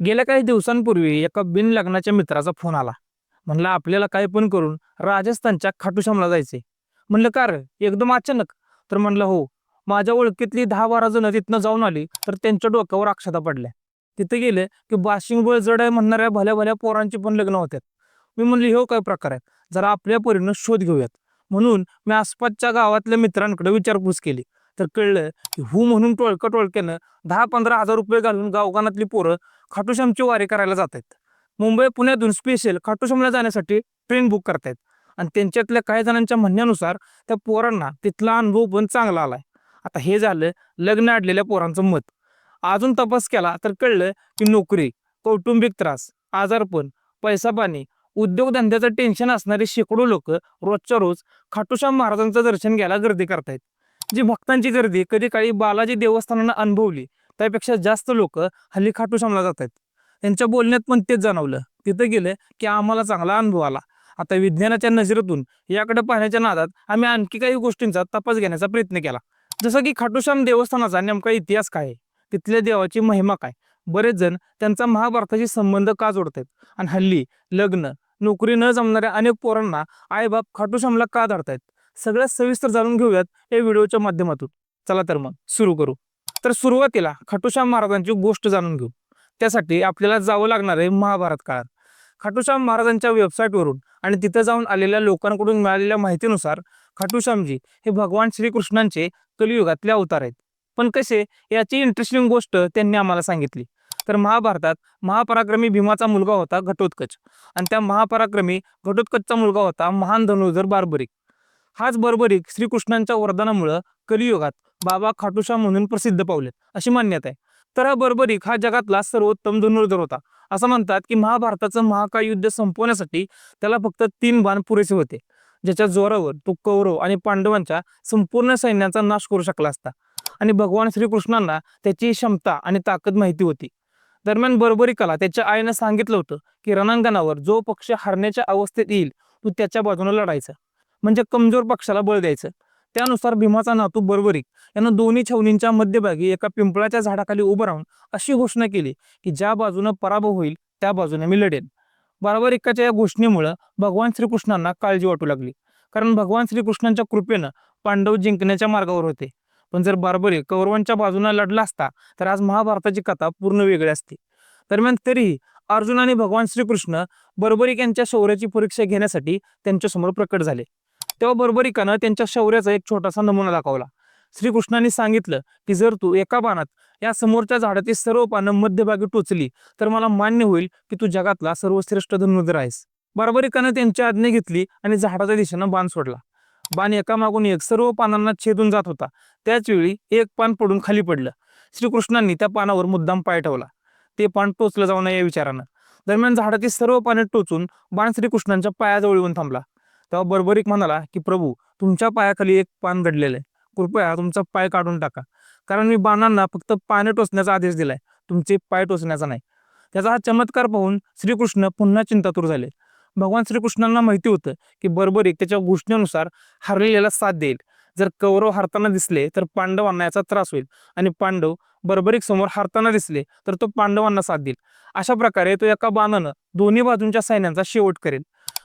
गेल्या काही दिवसांपूर्वी एका बिन लग्नाच्या मित्राचा फोन आला. म्हणलं आपल्याला काय पण करून राजस्थानच्या खाटूश्यामला जायचे म्हणलं का एकदम अचानक. तर म्हणलं हो माझ्या ओळखीतली दहा बारा जण तिथनं जाऊन आली तर त्यांच्या डोक्यावर अक्षता पडल्या. तिथे गेले की बाशिंग बळ जड आहे म्हणणाऱ्या भल्या भल्या पोरांची पण लग्न होतात मी म्हणले हो काय प्रकार आहे? जरा आपल्या परीनं शोध घेऊयात. म्हणून मी आसपासच्या गावातल्या मित्रांकडे विचारपूस केली. तर कळलं की हू म्हणून टोळकं टोळक्यानं दहा पंधरा हजार रुपये घालून गावगानातली पोरं खाटूश्यामची वारी करायला जात आहेत मुंबई पुण्यातून स्पेशल खाटूश्यामला जाण्यासाठी ट्रेन बुक करतायत. आणि त्यांच्यातल्या काही जणांच्या म्हणण्यानुसार त्या पोरांना तिथला अनुभव पण चांगला आलाय. आता हे झालं लग्न अडलेल्या पोरांचं मत. अजून तपास केला तर कळलं की नोकरी कौटुंबिक त्रास आजारपण पैसा पाणी उद्योगधंद्याचं टेन्शन असणारे शेकडो लोक रोजच्या रोज खाटूश्याम महाराजांचं दर्शन घ्यायला गर्दी करतायत. जी भक्तांची गर्दी कधी काळी बालाजी देवस्थानानं अनुभवली त्यापेक्षा जास्त लोक हल्ली खाटूश्यामला जात आहेत. त्यांच्या बोलण्यात पण तेच जाणवलं. तिथं गेलं की आम्हाला चांगला अनुभव आला. आता विज्ञानाच्या नजरेतून याकडे पाहण्याच्या नादात आम्ही आणखी काही गोष्टींचा तपास घेण्याचा प्रयत्न केला. जसं की खाटूश्याम देवस्थानाचा नेमका इतिहास काय आहे? तिथल्या देवाची महिमा काय? बरेच जण त्यांचा महाभारताशी संबंध का जोडतात आणि हल्ली लग्न नोकरी न जमणाऱ्या अनेक पोरांना आईबाप खाटूश्यामला का धरतायत सगळ्यात सविस्तर जाणून घेऊयात या व्हिडिओच्या माध्यमातून. चला तर मग सुरू करू. तर सुरुवातीला खाटूश्याम महाराजांची गोष्ट जाणून घेऊ. त्यासाठी आपल्याला जावं लागणार आहे महाभारत काळात. खाटूश्याम महाराजांच्या वेबसाईटवरून आणि तिथं जाऊन आलेल्या लोकांकडून मिळालेल्या माहितीनुसार खाटूश्यामजी हे भगवान श्रीकृष्णांचे कलियुगातले अवतार आहेत. पण कसे? याची इंटरेस्टिंग गोष्ट त्यांनी आम्हाला सांगितली. तर महाभारतात महापराक्रमी भीमाचा मुलगा होता घटोत्कच. आणि त्या महापराक्रमी घटोत्कचचा मुलगा होता महान धनुर्धर बार्बरिक. हाच बर्बरिक श्रीकृष्णांच्या वरदानामुळं कलियुगात बाबा खाटूश्याम म्हणून प्रसिद्ध पावलेत अशी मान्यता आहे. तर हा बर्बरिक हा जगातला सर्वोत्तम धनुर्धर होता. असं म्हणतात की महाभारताचं महाकाय युद्ध संपवण्यासाठी त्याला फक्त तीन बाण पुरेसे होते ज्याच्या जोरावर तो कौरव आणि पांडवांच्या संपूर्ण सैन्याचा नाश करू शकला असता. आणि भगवान श्रीकृष्णांना त्याची क्षमता आणि ताकद माहिती होती. दरम्यान बर्बरिकाला त्याच्या आईनं सांगितलं होतं की रणांगणावर जो पक्ष हरण्याच्या अवस्थेत येईल तो त्याच्या बाजूने लढायचा. म्हणजे कमजोर पक्षाला बळ द्यायचं. त्यानुसार भीमाचा नातू बर्बरिक यानं दोन्ही छावणींच्या मध्यभागी एका पिंपळाच्या झाडाखाली उभं राहून अशी घोषणा केली की ज्या बाजूनं पराभव होईल त्या बाजूने मी लढेन. बार्बरिकाच्या या घोषणेमुळं भगवान श्रीकृष्णांना काळजी वाटू लागली. कारण भगवान श्रीकृष्णांच्या कृपेनं पांडव जिंकण्याच्या मार्गावर होते. पण जर बार्बरिक कौरवांच्या बाजूने लढला असता तर आज महाभारताची कथा पूर्ण वेगळी असते. दरम्यान तरीही अर्जुन आणि भगवान श्रीकृष्ण बर्बरिक यांच्या शौर्याची परीक्षा घेण्यासाठी त्यांच्यासमोर प्रकट झाले. तेव्हा बरोबरीकानं त्यांच्या शौर्याचा एक छोटासा नमुना दाखवला. श्रीकृष्णांनी सांगितलं की जर तू एका बाणात या समोरच्या झाडाची सर्व पानं मध्यभागी टोचली तर मला मान्य होईल की तू जगातला सर्वश्रेष्ठ धनुर्धर आहेस. बरोबरीकानं त्यांची आज्ञा घेतली आणि झाडाच्या दिशेनं बाण सोडला. बाण एकामागून एक सर्व पानांना छेदून जात होता. त्याचवेळी एक पान पडून खाली पडलं. श्रीकृष्णांनी त्या पानावर मुद्दाम पाय ठेवला. ते पान टोचलं जाऊ नये या विचारानं. दरम्यान झाडाची सर्व पाने टोचून बाण श्रीकृष्णांच्या पायाजवळ येऊन थांबला. तेव्हा बर्बरिक म्हणाला की प्रभू तुमच्या पायाखाली एक पान घडलेलं आहे. कृपया तुमचा पाय काढून टाका. कारण मी बाणांना फक्त पाने टोचण्याचा आदेश दिलाय. तुमचे पाय टोचण्याचा नाही. त्याचा हा चमत्कार पाहून श्रीकृष्ण पुन्हा चिंतातूर झाले. भगवान श्रीकृष्णांना माहिती होतं की बर्बरीक त्याच्या घोषणेनुसार हरलेल्याला साथ देईल. जर कौरव हरताना दिसले तर पांडवांना याचा त्रास होईल. आणि पांडव बर्बरीक समोर हरताना दिसले तर तो पांडवांना साथ देईल. अशा प्रकारे तो एका बाणानं दोन्ही बाजूंच्या सैन्यांचा शेवट करेल.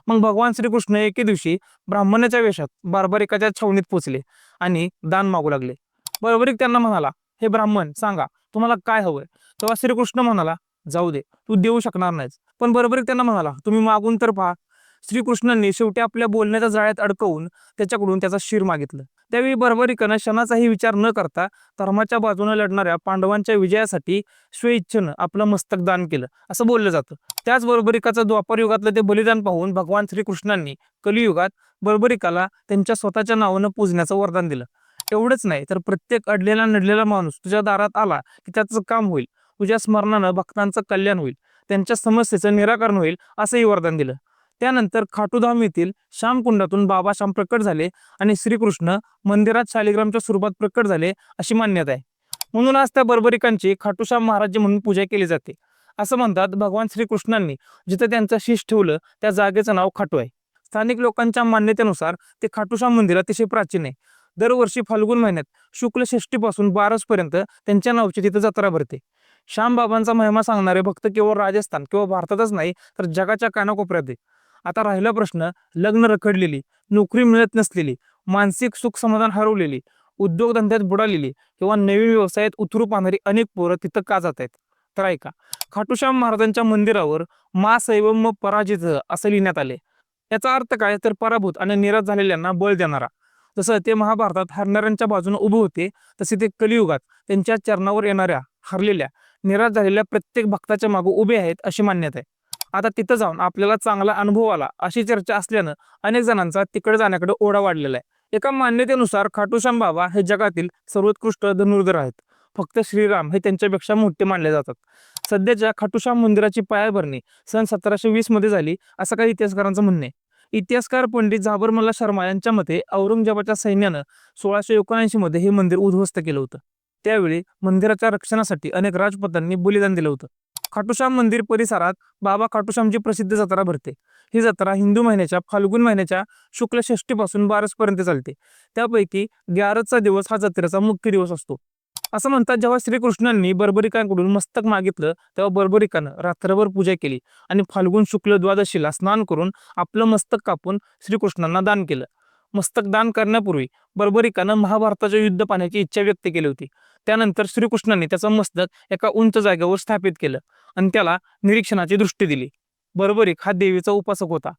मग भगवान श्रीकृष्ण एके दिवशी ब्राह्मणाच्या वेशात बार्बरिकाच्या छावणीत पोचले आणि दान मागू लागले. बरोबरीक त्यांना म्हणाला हे ब्राह्मण सांगा तुम्हाला काय हवंय? तेव्हा श्रीकृष्ण म्हणाला जाऊ दे तू देऊ शकणार नाहीस. पण बरोबरीक त्यांना म्हणाला तुम्ही मागून तर पहा. श्रीकृष्णांनी शेवटी आपल्या बोलण्याच्या जाळ्यात अडकवून त्याच्याकडून त्याचा शिर मागितलं. त्यावेळी बर्बरिकानं क्षणाचाही विचार न करता धर्माच्या बाजूने लढणाऱ्या पांडवांच्या विजयासाठी स्वेच्छेनं आपलं मस्तक दान केलं असं बोललं जातं. त्याच बर्बरिकाचं द्वापर युगातलं ते बलिदान पाहून भगवान श्रीकृष्णांनी कलियुगात बर्बरिकाला त्यांच्या स्वतःच्या नावानं पूजण्याचं वरदान दिलं. एवढंच नाही तर प्रत्येक अडलेला नडलेला माणूस तुझ्या दारात आला की त्याचं काम होईल. तुझ्या स्मरणानं भक्तांचं कल्याण होईल. त्यांच्या समस्येचं निराकरण होईल असंही वरदान दिलं. त्यानंतर खाटूधाम येथील श्यामकुंडातून बाबा श्याम प्रकट झाले आणि श्रीकृष्ण मंदिरात शालिग्रामच्या स्वरूपात प्रकट झाले अशी मान्यता आहे. म्हणून आज त्या बर्बरिकांची खाटूश्याम महाराज म्हणून पूजा केली जाते. असं म्हणतात भगवान श्रीकृष्णांनी जिथं त्यांचं शीश ठेवलं त्या जागेचं नाव खाटू आहे. स्थानिक लोकांच्या मान्यतेनुसार ते खाटूश्याम मंदिर अतिशय प्राचीन आहे. दरवर्षी फाल्गुन महिन्यात शुक्ल षष्टीपासून बारस पर्यंत त्यांच्या नावची तिथं जत्रा भरते. श्यामबाबांचा महिमा सांगणारे भक्त केवळ राजस्थान किंवा भारतातच नाही तर जगाच्या कानाकोपऱ्यात आहे. आता राहिला प्रश्न लग्न रखडलेली नोकरी मिळत नसलेली मानसिक सुख समाधान हरवलेली उद्योगधंद्यात बुडालेली किंवा नवीन व्यवसायात उतरू पाहणारी अनेक पोरं तिथं का जात आहेत तर ऐका खाटूश्याम महाराजांच्या मंदिरावर मा सैवम पराजित असं लिहिण्यात आले याचा अर्थ काय? तर पराभूत आणि निराश झालेल्यांना बळ देणारा. जसं ते महाभारतात हरणाऱ्यांच्या बाजूने उभे होते तसे ते कलियुगात त्यांच्या चरणावर येणाऱ्या हरलेल्या निराश झालेल्या प्रत्येक भक्ताच्या मागे उभे आहेत अशी मान्यता आहे. आता तिथं जाऊन आपल्याला चांगला अनुभव आला अशी चर्चा असल्यानं अनेक जणांचा तिकडे जाण्याकडे ओढा वाढलेला आहे. एका मान्यतेनुसार खाटूश्याम बाबा हे जगातील सर्वोत्कृष्ट धनुर्धर आहेत. फक्त श्रीराम हे त्यांच्यापेक्षा मोठे मानले जातात. सध्याच्या खाटूश्याम मंदिराची पायाभरणी सन सतराशे वीसमध्ये झाली असं काही इतिहासकारांचं म्हणणे इतिहासकार पंडित झाबरमल्ला शर्मा यांच्या मते औरंगजेबाच्या सैन्यानं सोळाशे एकोणऐंशी मध्ये हे मंदिर उद्ध्वस्त केलं होतं. त्यावेळी मंदिराच्या रक्षणासाठी अनेक राजपतांनी बलिदान दिलं होतं. खाटूश्याम मंदिर परिसरात बाबा खाटूश्यामची प्रसिद्ध जत्रा भरते. ही जत्रा हिंदू महिन्याच्या फाल्गुन महिन्याच्या शुक्ल षष्टीपासून बारसपर्यंत चालते. त्यापैकी ग्यारसचा दिवस हा जत्रेचा मुख्य दिवस असतो. असं म्हणतात जेव्हा श्रीकृष्णांनी बर्बरिकांकडून मस्तक मागितलं तेव्हा बर्बरिकानं रात्रभर पूजा केली आणि फाल्गुन शुक्ल द्वादशीला स्नान करून आपलं मस्तक कापून श्रीकृष्णांना दान केलं. मस्तक दान करण्यापूर्वी बर्बरिकानं महाभारताच्या युद्ध पाहण्याची इच्छा व्यक्त केली होती. त्यानंतर श्रीकृष्णांनी त्याचं मस्तक एका उंच जागेवर स्थापित केलं. आणि त्याला निरीक्षणाची दृष्टी दिली. बर्बरिक हा देवीचा उपासक होता.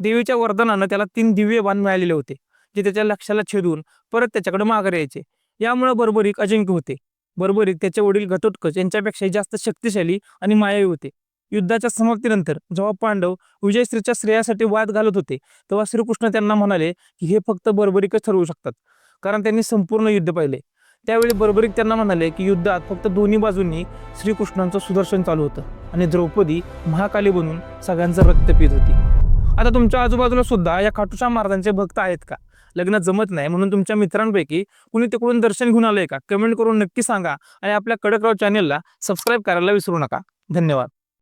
देवीच्या वरदानानं त्याला तीन दिव्य बाण मिळालेले होते जे त्याच्या लक्षाला छेदून परत त्याच्याकडे माघार यायचे. यामुळे बर्बरिक अजिंक्य होते. बर्बरिक त्याचे वडील घटोत्कच यांच्यापेक्षा जास्त शक्तिशाली आणि मायावी होते. युद्धाच्या समाप्तीनंतर जेव्हा पांडव विजयश्रीच्या श्रेयासाठी वाद घालत होते तेव्हा श्रीकृष्ण त्यांना म्हणाले की हे फक्त बर्बरिकच ठरवू शकतात कारण त्यांनी संपूर्ण युद्ध पाहिले. त्यावेळी बरोबरीक त्यांना म्हणाले की युद्धात फक्त दोन्ही बाजूंनी श्रीकृष्णांचं सुदर्शन चालू होतं आणि द्रौपदी महाकाली बनून सगळ्यांचं रक्त पित होती. आता तुमच्या आजूबाजूला सुद्धा या खाटूश्याम महाराजांचे भक्त आहेत का? लग्न जमत नाही म्हणून तुमच्या मित्रांपैकी कुणी तिकडून दर्शन घेऊन आलंय का? कमेंट करून नक्की सांगा आणि आपल्या कडकराव चॅनेलला सबस्क्राईब करायला विसरू नका. धन्यवाद.